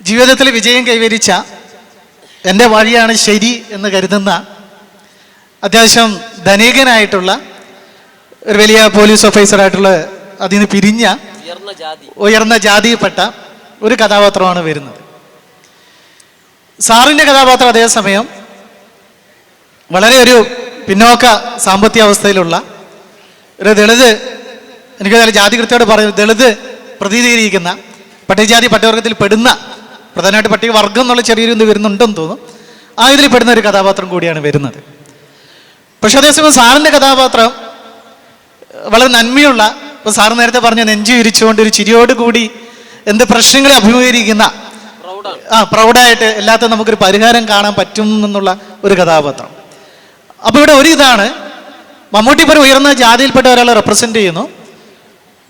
ജീവിതത്തിൽ വിജയം കൈവരിച്ച എന്റെ വഴിയാണ് ശരി എന്ന് കരുതുന്ന അത്യാവശ്യം ധനികനായിട്ടുള്ള ഒരു വലിയ പോലീസ് ഓഫീസറായിട്ടുള്ള അതിൽ നിന്ന് പിരിഞ്ഞ ഉയർന്ന ജാതി. ഉയർന്ന ജാതിയിൽപ്പെട്ട ഒരു കഥാപാത്രമാണ് വരുന്നത്. സാറിന്റെ കഥാപാത്രം അതേസമയം വളരെ ഒരു പിന്നോക്ക സാമ്പത്തിക അവസ്ഥയിലുള്ള ഒരു ദളിത് എനിക്ക് നല്ല ജാതി കൃത്യമായിട്ട് പറയുന്നത് ദളിത് പ്രതിനിധീകരിക്കുന്ന പട്ടികജാതി പട്ടികവർഗത്തിൽ പെടുന്ന പ്രധാനമായിട്ട് പട്ടികവർഗം എന്നുള്ള ചെറിയൊരു ഇത് വരുന്നുണ്ടെന്ന് തോന്നുന്നു ആ ഇതിൽ പെടുന്ന ഒരു കഥാപാത്രം കൂടിയാണ് വരുന്നത്. പക്ഷെ അതേസമയം സാറിന്റെ കഥാപാത്രം വളരെ നന്മയുള്ള ഇപ്പോൾ സാറ് നേരത്തെ പറഞ്ഞ നെഞ്ചു വിരിച്ചുകൊണ്ട് ഒരു ചിരിയോട് കൂടി എന്ത് പ്രശ്നങ്ങളെ അഭിമുഖീകരിക്കുന്ന ആ പ്രൗഡായിട്ട് എല്ലാത്തും നമുക്കൊരു പരിഹാരം കാണാൻ പറ്റും എന്നുള്ള ഒരു കഥാപാത്രം. അപ്പോൾ ഇവിടെ ഒരു ഇതാണ് മമ്മൂട്ടി ഇപ്പോൾ ഉയർന്ന ജാതിയിൽപ്പെട്ട ഒരാളെ റെപ്രസെന്റ് ചെയ്യുന്നു.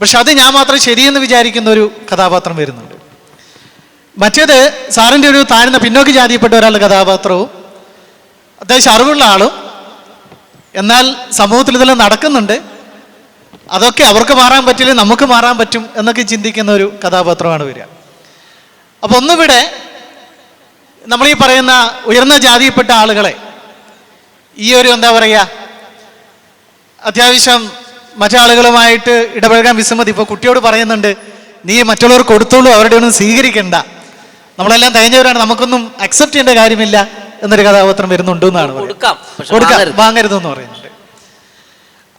പക്ഷെ അത് ഞാൻ മാത്രം ശരിയെന്ന് വിചാരിക്കുന്ന ഒരു കഥാപാത്രം വരുന്നുണ്ട്. മറ്റേത് സാറിന്റെ ഒരു താഴ്ന്ന പിന്നോക്ക് ജാതിയിൽപ്പെട്ട ഒരാളുടെ കഥാപാത്രവും അത്യാവശ്യം അറിവുള്ള ആളും എന്നാൽ സമൂഹത്തിൽ ഇതെല്ലാം നടക്കുന്നുണ്ട്. അതൊക്കെ അവർക്ക് മാറാൻ പറ്റില്ല നമുക്ക് മാറാൻ പറ്റും എന്നൊക്കെ ചിന്തിക്കുന്ന ഒരു കഥാപാത്രമാണ് വരിക. അപ്പൊ ഒന്നിവിടെ നമ്മൾ ഈ പറയുന്ന ഉയർന്ന ജാതിയിൽപ്പെട്ട ആളുകളെ ഈ ഒരു എന്താ പറയുക അത്യാവശ്യം മറ്റാളുകളുമായിട്ട് ഇടപഴകാൻ വിസമ്മതി. ഇപ്പോൾ കുട്ടിയോട് പറയുന്നുണ്ട് നീ മറ്റുള്ളവർ കൊടുത്തോളൂ അവരുടെ ഒന്നും സ്വീകരിക്കണ്ട. നമ്മളെല്ലാം തികഞ്ഞവരാണ് നമുക്കൊന്നും അക്സെപ്റ്റ് ചെയ്യേണ്ട കാര്യമില്ല. എന്നൊരു കഥാപാത്രം വരുന്നുണ്ട് എന്നാണ്. കൊടുക്കാം. വാങ്ങരുത്. എന്ന് പറയുന്നുണ്ട്.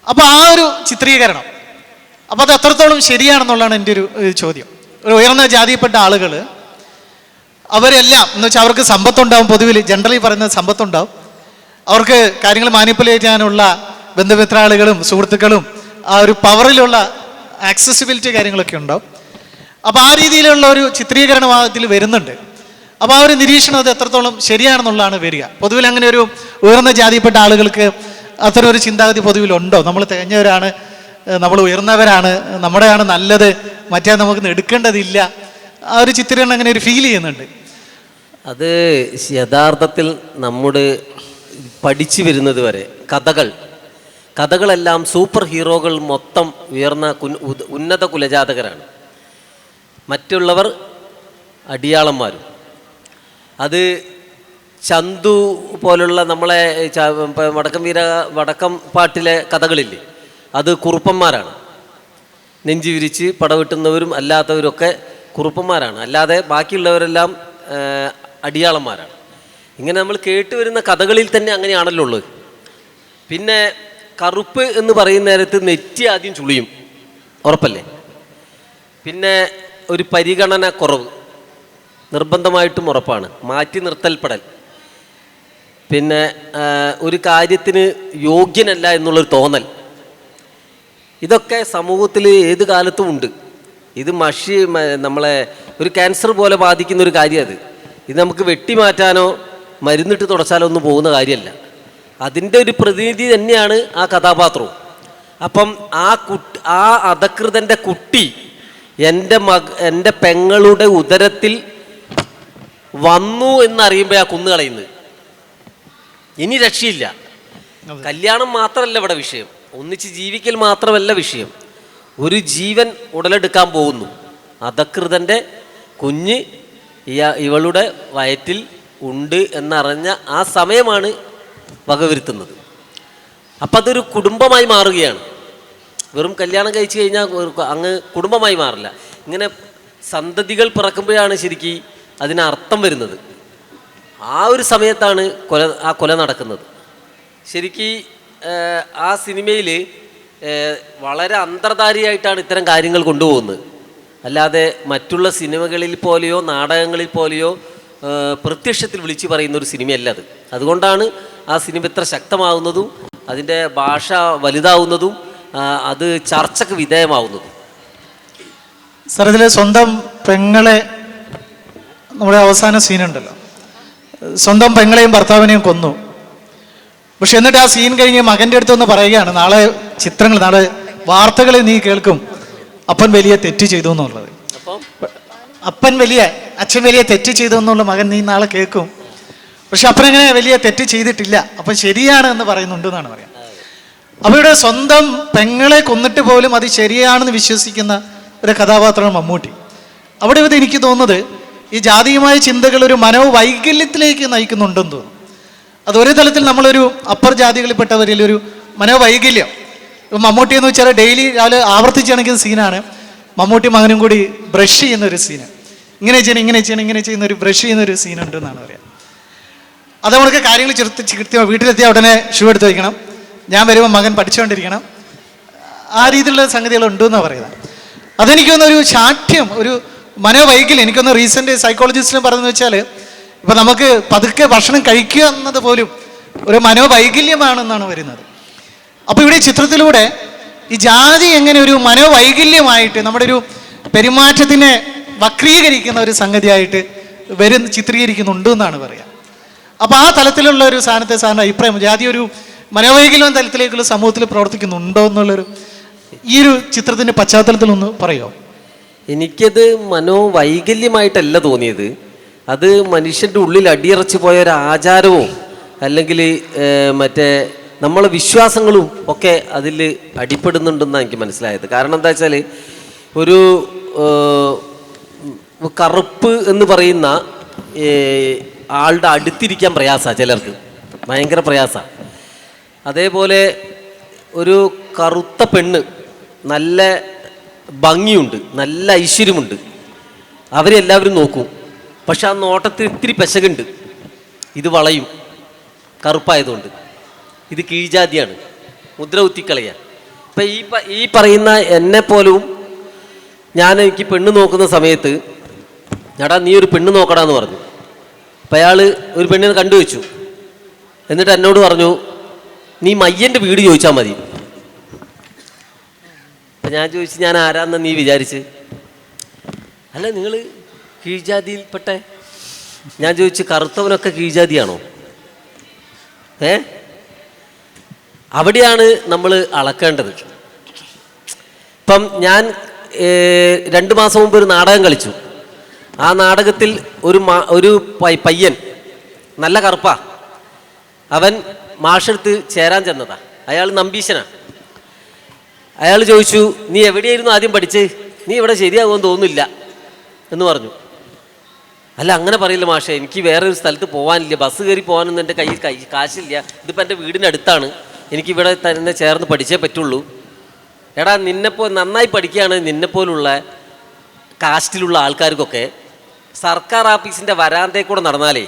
അപ്പൊ ആ ഒരു ചിത്രീകരണം. അപ്പൊ അത് എത്രത്തോളം ശരിയാണെന്നുള്ളതാണ് എന്റെ ഒരു ചോദ്യം. ഒരു ഉയർന്ന ജാതിയിൽപ്പെട്ട ആളുകൾ അവരെല്ലാം എന്ന് വെച്ചാൽ അവർക്ക് സമ്പത്തുണ്ടാവും പൊതുവിൽ ജനറലി പറയുന്നത് സമ്പത്തുണ്ടാവും. അവർക്ക് കാര്യങ്ങൾ മാനിപ്പുലേറ്റ് ചെയ്യാനുള്ള ബന്ധുമിത്രാളുകളും സുഹൃത്തുക്കളും ആ ഒരു പവറിലുള്ള ആക്സസിബിലിറ്റി കാര്യങ്ങളൊക്കെ ഉണ്ടാവും. അപ്പോൾ ആ രീതിയിലുള്ള ഒരു ചിത്രീകരണം ആ ഇതിൽ വരുന്നുണ്ട്. അപ്പോൾ ആ ഒരു നിരീക്ഷണം അത് എത്രത്തോളം ശരിയാണെന്നുള്ളതാണ് വരിക. പൊതുവിൽ അങ്ങനെ ഒരു ഉയർന്ന ജാതിപ്പെട്ട ആളുകൾക്ക് അത്തരം ഒരു ചിന്താഗതി പൊതുവിൽ ഉണ്ടോ? നമ്മൾ തികഞ്ഞവരാണ് നമ്മൾ ഉയർന്നവരാണ് നമ്മുടെയാണ് നല്ലത് മറ്റേ നമുക്ക് എടുക്കേണ്ടതില്ല. ആ ഒരു ചിത്രീകരണം അങ്ങനെ ഒരു ഫീൽ ചെയ്യുന്നുണ്ട്. അത് യഥാർത്ഥത്തിൽ നമ്മുടെ പഠിച്ചു വരുന്നത് വരെ കഥകൾ കഥകളെല്ലാം സൂപ്പർ ഹീറോകൾ മൊത്തം ഉയർന്ന ഉന്നത കുലജാതകരാണ്. മറ്റുള്ളവർ അടിയാളന്മാരും. അത് ചന്തു പോലുള്ള നമ്മളെ വടക്കം വീര വടക്കം പാട്ടിലെ കഥകളില്ലേ അത് കുറുപ്പന്മാരാണ്. നെഞ്ചു വിരിച്ച് പടവെട്ടുന്നവരും അല്ലാത്തവരൊക്കെ കുറുപ്പന്മാരാണ്. അല്ലാതെ ബാക്കിയുള്ളവരെല്ലാം അടിയാളന്മാരാണ്. ഇങ്ങനെ നമ്മൾ കേട്ടുവരുന്ന കഥകളിൽ തന്നെ അങ്ങനെയാണല്ലോ ഉള്ളത്. പിന്നെ കറുപ്പ് എന്ന് പറയുന്ന നേരത്ത് നെറ്റി ആദ്യം ചുളിയും. ഉറപ്പല്ലേ? പിന്നെ ഒരു പരിഗണന കുറവ്. നിർബന്ധമായിട്ടും ഉറപ്പാണ്. മാറ്റി നിർത്തൽപ്പെടൽ. പിന്നെ ഒരു കാര്യത്തിന് യോഗ്യനല്ല എന്നുള്ളൊരു തോന്നൽ. ഇതൊക്കെ സമൂഹത്തിൽ ഏത് കാലത്തും ഉണ്ട്. ഇത് മഷി നമ്മളെ ഒരു ക്യാൻസർ പോലെ ബാധിക്കുന്ന ഒരു കാര്യം അത്. ഇത് നമുക്ക് വെട്ടിമാറ്റാനോ മരുന്നിട്ട് തുടച്ചാലോ ഒന്നും പോകുന്ന കാര്യമല്ല അതിന്റെ ഒരു പ്രതിനിധി തന്നെയാണ് ആ കഥാപാത്രവും അപ്പം ആ കുട്ടി ആ അധകൃതന്റെ കുട്ടി എന്റെ മക എന്റെ പെങ്ങളുടെ ഉദരത്തിൽ വന്നു എന്നറിയുമ്പോൾ ആ കുന്നു കളയുന്നത്. ഇനി രക്ഷയില്ല. കല്യാണം മാത്രമല്ല ഇവിടെ വിഷയം. ഒന്നിച്ച് ജീവിക്കൽ മാത്രമല്ല വിഷയം. ഒരു ജീവൻ ഉടലെടുക്കാൻ പോകുന്നു. അധകൃതന്റെ കുഞ്ഞ് ഇവളുടെ വയറ്റിൽ ഉണ്ട് എന്നറിഞ്ഞ ആ സമയമാണ് വകവരുത്തുന്നത് അപ്പം അതൊരു കുടുംബമായി മാറുകയാണ്. വെറും കല്യാണം കഴിച്ചു കഴിഞ്ഞാൽ അങ്ങ് കുടുംബമായി മാറില്ല. ഇങ്ങനെ സന്തതികൾ പിറക്കുമ്പോഴാണ് ശരിക്കും അതിന് അർത്ഥം വരുന്നത്. ആ ഒരു സമയത്താണ് കൊല ആ കൊല നടക്കുന്നത്. ശരിക്ക് ആ സിനിമയിൽ വളരെ അന്തർധാരിയായിട്ടാണ് ഇത്തരം കാര്യങ്ങൾ കൊണ്ടുപോകുന്നത്. അല്ലാതെ മറ്റുള്ള സിനിമകളിൽ പോലെയോ നാടകങ്ങളിൽ പോലെയോ പ്രത്യക്ഷത്തിൽ വിളിച്ചു പറയുന്ന ഒരു സിനിമയല്ല അത്. അതുകൊണ്ടാണ് ആ സിനിമ ഇത്ര ശക്തമാവുന്നതും അതിന്റെ ഭാഷ വലുതാവുന്നതും അത് ചർച്ചക്ക് വിധേയമാവുന്നതും. സാർ ഇതിൽ സ്വന്തം പെങ്ങളെ നമ്മുടെ അവസാന സീനുണ്ടല്ലോ. സ്വന്തം പെങ്ങളെയും ഭർത്താവിനെയും കൊന്നു. പക്ഷെ എന്നിട്ട് ആ സീൻ കഴിഞ്ഞ് മകന്റെ അടുത്തൊന്ന് പറയുകയാണ് നാളെ ചിത്രങ്ങൾ നാളെ വാർത്തകൾ നീ കേൾക്കും. അപ്പൻ വലിയ തെറ്റ് ചെയ്തു എന്നുള്ളത്. അപ്പൻ വലിയ അച്ഛൻ വലിയ തെറ്റ് ചെയ്തു എന്നുള്ള മകൻ നീ നാളെ കേൾക്കും. പക്ഷെ അപ്പൻ അങ്ങനെ വലിയ തെറ്റ് ചെയ്തിട്ടില്ല. അപ്പൻ ശരിയാണ് എന്ന് പറയുന്നുണ്ട് എന്നാണ് പറയാം. ഇവിടെ സ്വന്തം പെങ്ങളെ കൊന്നിട്ട് പോലും അത് ശരിയാണെന്ന് വിശ്വസിക്കുന്ന ഒരു കഥാപാത്രമാണ് മമ്മൂട്ടി. അവിടെ ഇത് എനിക്ക് തോന്നുന്നത് ഈ ജാതീയമായ ചിന്തകൾ ഒരു മനോവൈകല്യത്തിലേക്ക് നയിക്കുന്നുണ്ടെന്ന് തോന്നുന്നു. അത് ഒരു തലത്തിൽ നമ്മളൊരു അപ്പർ ജാതികളിൽപ്പെട്ടവരിൽ ഒരു മനോവൈകല്യം. മമ്മൂട്ടി എന്ന് വെച്ചാൽ ഡെയിലി രാവിലെ ആവർത്തിച്ച് സീനാണ്. മമ്മൂട്ടി മകനും കൂടി ബ്രഷ് ചെയ്യുന്ന ഒരു സീന് ഇങ്ങനെ ചെയ്യണം ഇങ്ങനെ ചെയ്യണം ഇങ്ങനെ ചെയ്യുന്ന ഒരു ബ്രഷ് ചെയ്യുന്ന ഒരു സീൻ ഉണ്ട് എന്നാണ് പറയാം. അത് നമ്മൾക്ക് കാര്യങ്ങൾ ചെറുത്ത് ചിരുത്തി വീട്ടിലെത്തിയ ഉടനെ ഷൂ എടുത്ത് വയ്ക്കണം. ഞാൻ വരുമ്പോൾ മകൻ പഠിച്ചുകൊണ്ടിരിക്കണം ആ രീതിയിലുള്ള സംഗതികൾ ഉണ്ടെന്നാണ് പറയുന്നത്. അതെനിക്ക് തോന്നുന്ന ഒരു ശാഠ്യം ഒരു മനോവൈകല്യം എനിക്കൊന്ന് റീസെന്റ് സൈക്കോളജിസ്റ്റിന് പറഞ്ഞു വെച്ചാൽ ഇപ്പം നമുക്ക് പതുക്കെ ഭക്ഷണം കഴിക്കുക എന്നത് പോലും ഒരു മനോവൈകല്യമാണെന്നാണ് വരുന്നത്. അപ്പോൾ ഇവിടെ ചിത്രത്തിലൂടെ ഈ ജാതി എങ്ങനെ ഒരു മനോവൈകല്യമായിട്ട് നമ്മുടെ ഒരു പെരുമാറ്റത്തിനെ വക്രീകരിക്കുന്ന ഒരു സംഗതിയായിട്ട് വരും ചിത്രീകരിക്കുന്നുണ്ട് എന്നാണ് പറയുക അപ്പോൾ ആ തലത്തിലുള്ള ഒരു സാധനത്തെ സാറിന്റെ അഭിപ്രായം ജാതി ഒരു മനോവൈകല്യം തലത്തിലേക്കുള്ള സമൂഹത്തിൽ പ്രവർത്തിക്കുന്നുണ്ടോ എന്നുള്ളൊരു ഈ ഒരു ചിത്രത്തിന്റെ പശ്ചാത്തലത്തിൽ ഒന്ന് പറയുമോ എനിക്കത് മനോവൈകല്യമായിട്ടല്ല തോന്നിയത്. അത് മനുഷ്യന്റെ ഉള്ളിൽ അടിയറച്ചു പോയ ഒരു ആചാരവും അല്ലെങ്കിൽ മറ്റേ നമ്മളെ വിശ്വാസങ്ങളും ഒക്കെ അതിൽ അടിപ്പെടുന്നുണ്ടെന്നാണ് എനിക്ക് മനസ്സിലായത്. കാരണം എന്താ വെച്ചാൽ ഒരു കറുപ്പ് എന്ന് പറയുന്ന ആളുടെ അടുത്തിരിക്കാൻ പ്രയാസമാണ് ചിലർക്ക്. ഭയങ്കര പ്രയാസമാണ് അതേപോലെ ഒരു കറുത്ത പെണ്ണ് നല്ല ഭംഗിയുണ്ട് നല്ല ഐശ്വര്യമുണ്ട്. അവരെ എല്ലാവരും നോക്കും. പക്ഷെ ആ നോട്ടത്തിൽ ഇത്തിരി പെശകുണ്ട്. ഇത് വളയും കറുപ്പായതുകൊണ്ട്. ഇത് കീഴ്ജാതിയാണ് മുദ്ര കുത്തിക്കളയ. ഇപ്പം ഈ ഈ പറയുന്ന എന്നെ പോലും ഞാൻ എനിക്ക് പെണ്ണ് നോക്കുന്ന സമയത്ത് ഞടാ നീ ഒരു പെണ്ണ് നോക്കടാന്ന് പറഞ്ഞു. അപ്പം അയാൾ ഒരു പെണ്ണിനെ കണ്ടുവച്ചു. എന്നിട്ട് എന്നോട് പറഞ്ഞു നീ മയ്യന്റെ വീട് ചോദിച്ചാൽ മതി. ഞാൻ ചോദിച്ചു ഞാൻ ആരാന്ന നീ വിചാരിച്ച്? അല്ല നിങ്ങൾ കീഴ്ജാതിയിൽപ്പെട്ട ഞാൻ ചോദിച്ചു കറുത്തവനൊക്കെ കീഴ്ജാതിയാണോ? ഏ? അവിടെയാണ് നമ്മൾ അളക്കേണ്ടത്. ഇപ്പം ഞാൻ രണ്ടു മാസം മുമ്പ് ഒരു നാടകം കളിച്ചു. ആ നാടകത്തിൽ ഒരു മാ- ഒരു പയ്യൻ നല്ല കറുപ്പാ. അവൻ മാഷെടുത്ത് ചേരാൻ ചെന്നതാ. അയാൾ നമ്പീശനാ. അയാൾ ചോദിച്ചു നീ എവിടെയായിരുന്നു ആദ്യം പഠിച്ച്? നീ ഇവിടെ ശരിയാകുമെന്ന് തോന്നുന്നില്ല. എന്ന് പറഞ്ഞു. അല്ല അങ്ങനെ പറയില്ല മാഷേ എനിക്ക് വേറെ ഒരു സ്ഥലത്ത് പോകാനില്ല ബസ് കയറി പോകാനൊന്നും എന്റെ കയ്യിൽ കൈ കാശില്ല. ഇതിപ്പോൾ എന്റെ വീടിന്റെ അടുത്താണ് എനിക്ക് ഇവിടെ തന്നെ ചേർന്ന് പഠിച്ചേ പറ്റുള്ളൂ. എടാ നിന്നെപ്പോ നന്നായി പഠിക്കുകയാണ് നിന്നെപ്പോലുള്ള കാസ്റ്റിലുള്ള ആൾക്കാർക്കൊക്കെ. സർക്കാർ ഓഫീസിന്റെ വരാന്തയിൽ കൂടെ നടന്നാലേ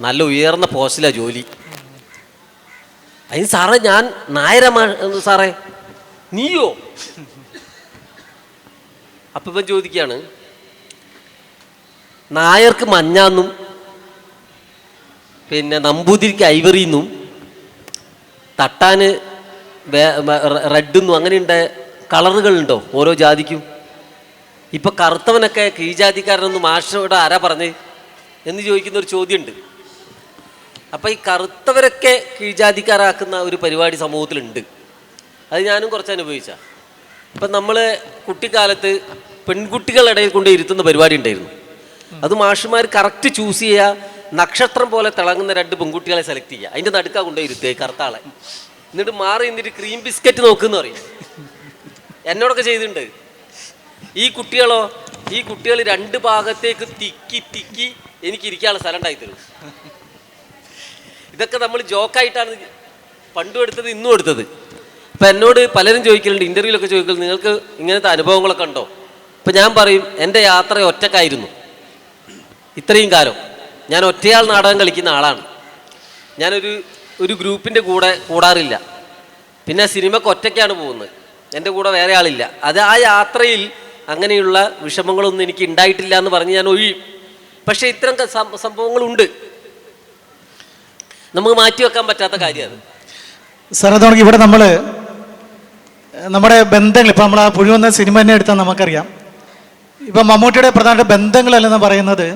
നല്ല ഉയർന്ന പോസ്റ്റിലാണ് ജോലി. അതിന് സാറേ ഞാൻ നായരമാ സാറേ. നീയോ? അപ്പം ഇവൻ ചോദിക്കുകയാണ് നായർക്ക് മഞ്ഞാന്നും പിന്നെ നമ്പൂതിരിക്ക് ഐവറിന്നും തട്ടാന് റെഡെന്നും അങ്ങനെയുണ്ട് കളറുകളുണ്ടോ ഓരോ ജാതിക്കും? ഇപ്പൊ കറുത്തവനൊക്കെ കീഴ്ജാതിക്കാരനൊന്നും മാഷോട് ആരാ പറഞ്ഞ് എന്ന് ചോദിക്കുന്ന ഒരു ചോദ്യമുണ്ട്. അപ്പൊ ഈ കറുത്തവരൊക്കെ കീഴ്ജാതിക്കാരാക്കുന്ന ഒരു പരിപാടി സമൂഹത്തിലുണ്ട്. അത് ഞാനും കുറച്ച് അനുഭവിച്ച. ഇപ്പം നമ്മൾ കുട്ടിക്കാലത്ത് പെൺകുട്ടികളുടെ ഇടയിൽ കൊണ്ട് ഇരുത്തുന്ന പരിപാടി ഉണ്ടായിരുന്നു. അത് മാഷുമാർ കറക്റ്റ് ചൂസ് ചെയ്യുക നക്ഷത്രം പോലെ തിളങ്ങുന്ന രണ്ട് പെൺകുട്ടികളെ സെലക്ട് ചെയ്യുക അതിന്റെ നടുക്കാ കൊണ്ടുപോയി ഇരുത്തുക ഈ കറുത്ത എന്നിട്ട് മാറി എന്നിട്ട് ക്രീം ബിസ്ക്കറ്റ് നോക്കുന്ന പറയും. എന്നോടൊക്കെ ചെയ്തിട്ടുണ്ട്. ഈ കുട്ടികളോ ഈ കുട്ടികൾ രണ്ട് ഭാഗത്തേക്ക് തിക്കി തിക്കി എനിക്ക് ഇരിക്കാനുള്ള സ്ഥലം ഉണ്ടായി തരും ഇതൊക്കെ നമ്മൾ ജോക്കായിട്ടാണ് പണ്ടും എടുത്തത് ഇന്നും എടുത്തത്. ഇപ്പം എന്നോട് പലരും ചോദിക്കലുണ്ട് ഇന്റർവ്യൂലൊക്കെ ചോദിക്കലുണ്ട് നിങ്ങൾക്ക് ഇങ്ങനത്തെ അനുഭവങ്ങളൊക്കെ ഉണ്ടോ? ഇപ്പം ഞാൻ പറയും എന്റെ യാത്ര ഒറ്റക്കായിരുന്നു. ഇത്രയും കാലം. ഞാൻ ഒറ്റയാൾ നാടകം കളിക്കുന്ന ആളാണ്. ഞാനൊരു ഒരു ഗ്രൂപ്പിന്റെ കൂടെ കൂടാറില്ല. പിന്നെ സിനിമക്ക് ഒറ്റയ്ക്കാണ് പോകുന്നത്. എന്റെ കൂടെ വേറെ ആളില്ല. അത് ആ യാത്രയിൽ അങ്ങനെയുള്ള വിഷമങ്ങളൊന്നും എനിക്ക് ഉണ്ടായിട്ടില്ല എന്ന് പറഞ്ഞ് ഞാൻ ഒഴിയും. പക്ഷേ ഇത്തരം സംഭവങ്ങളുണ്ട്. നമുക്ക് മാറ്റി വെക്കാൻ പറ്റാത്ത കാര്യമാണ്. സാർ നമുക്ക് ഇവിടെ നമ്മൾ നമ്മുടെ ബന്ധങ്ങൾ ഇപ്പം നമ്മൾ ആ പുഴുവെന്ന സിനിമ തന്നെ എടുത്താൽ നമുക്കറിയാം. ഇപ്പം മമ്മൂട്ടിയുടെ പ്രധാന ബന്ധങ്ങളല്ലെന്ന് പറയുന്നത്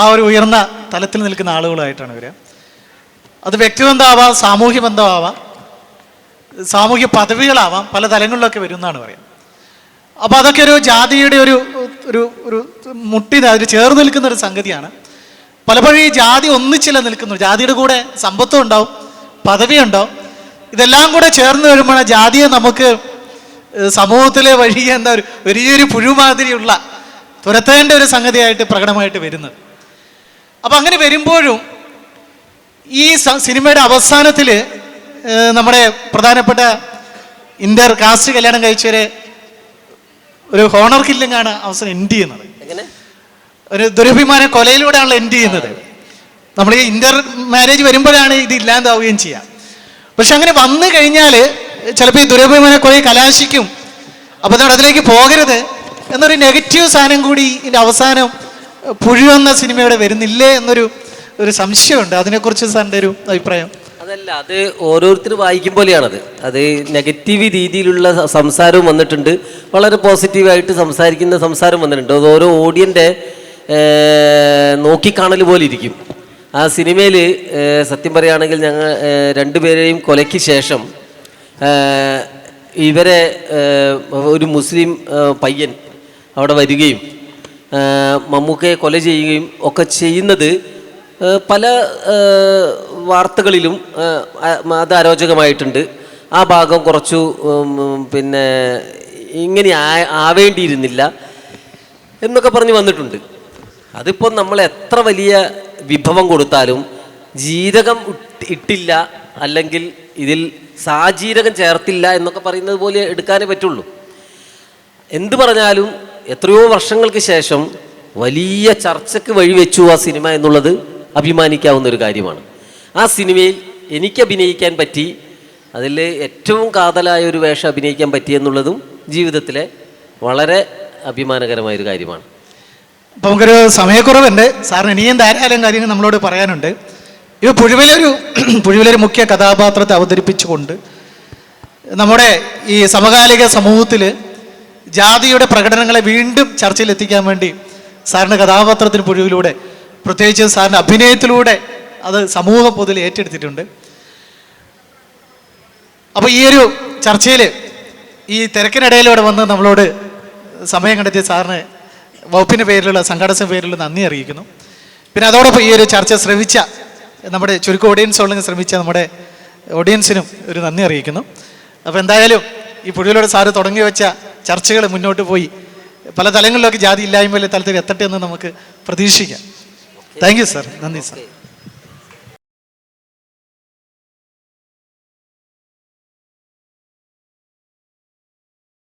ആ ഒരു ഉയർന്ന തലത്തിൽ നിൽക്കുന്ന ആളുകളായിട്ടാണ് ഇവർ അത് വ്യക്തിബന്ധമാവാം സാമൂഹ്യ ബന്ധമാവാം സാമൂഹ്യ പദവികളാവാം പല തലങ്ങളിലൊക്കെ വരും എന്നാണ് പറയാം അപ്പോൾ അതൊക്കെ ഒരു ജാതിയുടെ ഒരു ഒരു ഒരു മുട്ടി അതിൽ ചേർന്ന് നിൽക്കുന്ന ഒരു സംഗതിയാണ്. പലപ്പോഴും ഈ ജാതി ഒന്നിച്ചില്ല നിൽക്കുന്നു. ജാതിയുടെ കൂടെ സമ്പത്തും ഉണ്ടാവും പദവിയുണ്ടാവും ഇതെല്ലാം കൂടെ ചേർന്ന് വരുമ്പോൾ ജാതിയെ നമുക്ക് സമൂഹത്തിലെ വഴി എന്താ ഒരു വലിയൊരു പുഴുമാതിരിയുള്ള തുരത്തേണ്ട ഒരു സംഗതിയായിട്ട് പ്രകടമായിട്ട് വരുന്നത്. അപ്പം അങ്ങനെ വരുമ്പോഴും ഈ സിനിമയുടെ അവസാനത്തിൽ നമ്മുടെ പ്രധാനപ്പെട്ട ഇന്റർ കാസ്റ്റ് കല്യാണം കഴിച്ചവരെ ഒരു ഹോണർ കില്ലിങ്ങാണ് അവസാനം എൻഡ് ചെയ്യുന്നത്. ഒരു ദുരഭിമാന കൊലയിലൂടെയാണല്ലോ എൻഡ് ചെയ്യുന്നത്. നമ്മൾ ഈ ഇന്റർ മാരേജ് വരുമ്പോഴാണ് ഇത് ഇല്ലാതാവുകയും ചെയ്യാം. പക്ഷെ അങ്ങനെ വന്നു കഴിഞ്ഞാൽ ചിലപ്പോൾ ഈ ദുരഭിമാന കൊലയെ കലാശിക്കും. അപ്പോൾ നമ്മൾ അതിലേക്ക് പോകരുത് എന്നൊരു നെഗറ്റീവ് സാധനം കൂടി ഇതിന്റെ അവസാനം പുഴുവെന്ന സിനിമയുടെ വരുന്നില്ലേ എന്നൊരു ഒരു സംശയമുണ്ട്. അതിനെക്കുറിച്ച് സാറിന്റെ ഒരു അഭിപ്രായം. അതല്ല അത് ഓരോരുത്തർ വായിക്കും പോലെയാണത്. അത് നെഗറ്റീവ് രീതിയിലുള്ള സംസാരവും വന്നിട്ടുണ്ട്. വളരെ പോസിറ്റീവായിട്ട് സംസാരിക്കുന്ന സംസാരം വന്നിട്ടുണ്ട്. അത് ഓരോ ഓഡിയന്റെ നോക്കിക്കാണൽ പോലെ ഇരിക്കും. ആ സിനിമയിൽ സത്യം പറയുകയാണെങ്കിൽ ഞങ്ങൾ രണ്ടുപേരെയും കൊലയ്ക്ക് ശേഷം ഇവരെ ഒരു മുസ്ലിം പയ്യൻ അവിടെ വരികയും മമ്മൂക്കയെ കൊല ചെയ്യുകയും ഒക്കെ ചെയ്യുന്നത് പല വാർത്തകളിലും അത് അരോചകമായിട്ടുണ്ട് ആ ഭാഗം കുറച്ചു പിന്നെ ഇങ്ങനെ ആവേണ്ടിയിരുന്നില്ല എന്നൊക്കെ പറഞ്ഞ് വന്നിട്ടുണ്ട്. അതിപ്പോൾ നമ്മൾ എത്ര വലിയ വിഭവം കൊടുത്താലും ജീരകം ഇട്ടില്ല അല്ലെങ്കിൽ ഇതിൽ സാജീരകം ചേർത്തില്ല എന്നൊക്കെ പറയുന്നത് പോലെ എടുക്കാനേ പറ്റുള്ളൂ. എന്ത് പറഞ്ഞാലും എത്രയോ വർഷങ്ങൾക്ക് ശേഷം വലിയ ചർച്ചയ്ക്ക് വഴിവെച്ചു ആ സിനിമ എന്നുള്ളത് അഭിമാനിക്കാവുന്ന ഒരു കാര്യമാണ്. ആ സിനിമയിൽ എനിക്ക് അഭിനയിക്കാൻ പറ്റി അതിൽ ഏറ്റവും കാതലായ ഒരു വേഷം അഭിനയിക്കാൻ പറ്റി എന്നുള്ളതും ജീവിതത്തിലെ വളരെ അഭിമാനകരമായൊരു കാര്യമാണ്. അപ്പോൾ നമുക്കൊരു സമയക്കുറവുണ്ട്. സാറിന് ഇനിയും ധാരാളം കാര്യങ്ങൾ നമ്മളോട് പറയാനുണ്ട്. ഇവ പുഴുവിലൊരു പുഴുവിലൊരു മുഖ്യ കഥാപാത്രത്തെ അവതരിപ്പിച്ചുകൊണ്ട് നമ്മുടെ ഈ സമകാലിക സമൂഹത്തിൽ ജാതിയുടെ പ്രകടനങ്ങളെ വീണ്ടും ചർച്ചയിലെത്തിക്കാൻ വേണ്ടി സാറിന്റെ കഥാപാത്രത്തിന് പുഴുവിലൂടെ പ്രത്യേകിച്ച് സാറിന്റെ അഭിനയത്തിലൂടെ അത് സമൂഹ പൊതുവിൽ ഏറ്റെടുത്തിട്ടുണ്ട്. അപ്പോൾ ഈ ഒരു ചർച്ചയിൽ ഈ തിരക്കിനിടയിലൂടെ വന്ന് നമ്മളോട് സമയം കണ്ടെത്തിയ സാറിന് വകുപ്പിന്റെ പേരിലുള്ള സംഘടനയുടെ പേരിലുള്ള നന്ദി അറിയിക്കുന്നു. പിന്നെ അതോടൊപ്പം ഈ ഒരു ചർച്ച ശ്രമിച്ച നമ്മുടെ ചുരുക്കം ഓഡിയൻസ് ഉള്ളെങ്കിൽ ശ്രമിച്ച നമ്മുടെ ഓഡിയൻസിനും ഒരു നന്ദി അറിയിക്കുന്നു. അപ്പോൾ എന്തായാലും ഈ പുഴയിലൂടെ സാറ് തുടങ്ങി വെച്ച ചർച്ചകൾ മുന്നോട്ട് പോയി. പല തലങ്ങളിലൊക്കെ ജാതി ഇല്ലായ്മയിലെ തലത്തിൽ എത്തട്ടെ എന്ന് നമുക്ക് പ്രതീക്ഷിക്കാം. താങ്ക് യു സാർ നന്ദി സാർ